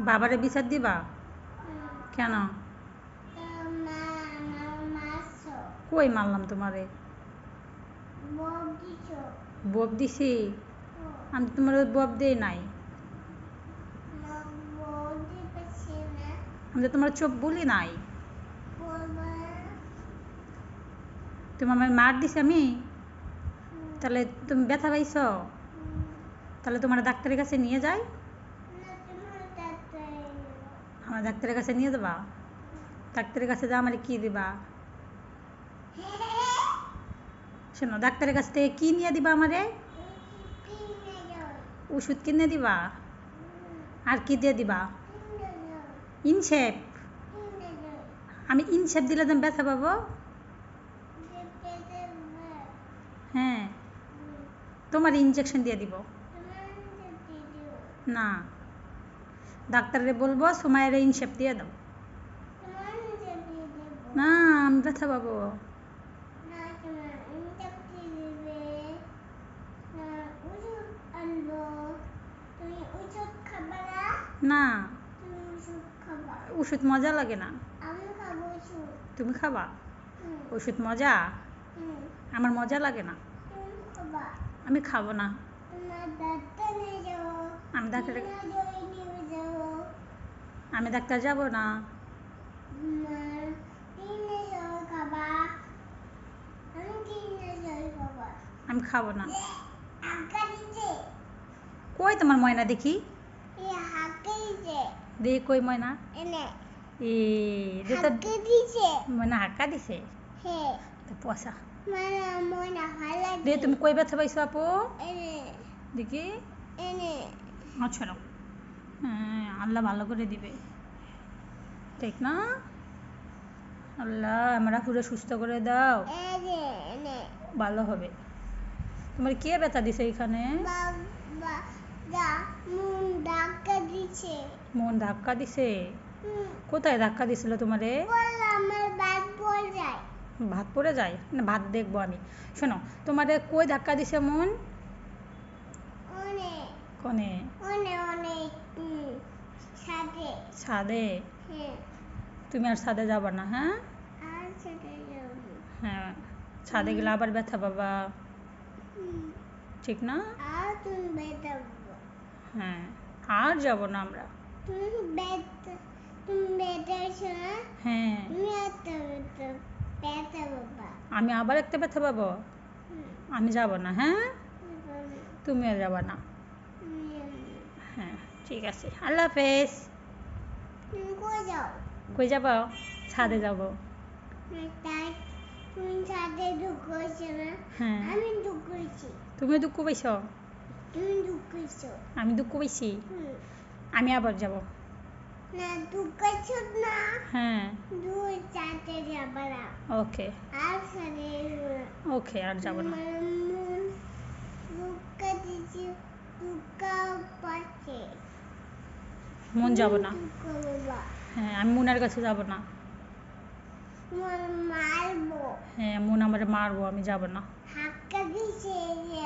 বাবারে বিচার দিবা? কেন? কই মারলাম তোমারে? বব দিছি। আমি তোমার বব দেই নাই। আমি তোমার চোখ বলি নাই। তুমি আমার মার দিছি আমি? তাহলে তুমি ব্যথা পাইছো। তাহলে তোমার ডাক্তারের কাছে নিয়ে যাই না তোমার ডাক্তার এলো। ডাক্তারের কাছে নিয়ে দেবা? ডাক্তারের কাছে যা আমার কি দিবা? শোনো, ডাক্তারের কাছ থেকে কি নিয়ে দিবা আমারে? ওষুধ কিনে দিবা? আর কি দিয়ে দিবা? ইনশেপ আমি ইনশেপ দিলে তুমি ব্যথা পাবো? হ্যাঁ। তোমার ইনজেকশন দিয়ে দিব। না। ডাক্তারে বলব সময়ের ইনশেপ দিয়ে দাও। না আমি ব্যথা পাবো না ওষুধ মজা লাগে না। তুমি খাবা? ওষুধ মজা? আমার মজা লাগে না। আমি খাব না। আমি ডাক্তারে আমি ডাক্তার যাব না? আমি খাবা না। কই তোমার ময়না দেখি? দেখি কই ময়না? এ দে তো ময়না হাক্কা দিছে। পয়সা হালা দে তুমি কই ব্যথা পাইছো আপু? দেখি। এনে। আচ্ছা আল্লাহ ভালো করে দিবে। ঠিক না। আল্লাহ আমরা পুরো সুস্থ করে দাও। ভালো হবে। তোমার কে ব্যথা দিছে এখানে? মুন ধাক্কা দিছে? কোথায় ধাক্কা দিছিল তোমারে? ভাত পড়ে যায়? না ভাত দেখব আমি। শোনো তোমারে কই ধাক্কা দিছে মন? কোনে। ছাদে? হ্যাঁ। তুমি আর ছাদে যাবা না হ্যাঁ? হ্যাঁ ছাদে গেলে আবার ব্যথা পাবা। ঠিক না? হ্যাঁ আর যাব না আমরা। হ্যাঁ। বাবা আমি আবার একটা ব্যথা পাবো? আমি যাব না হ্যাঁ? তুমিও যাবা না। হ্যাঁ ঠিক আছে। আল্লাহ হাফেজ। কই যাব ছাদে যাব তুমি দুঃখ পাইছ আমি দুঃখ পাইছি আমি আবার যাব হ্যাঁ ওকে ওকে আর না মন যাব না হ্যাঁ আমি মুনার কাছে যাব না। মারবো। হ্যাঁ মুন আমার মারবো আমি যাব না। হাক্কা দিছে যে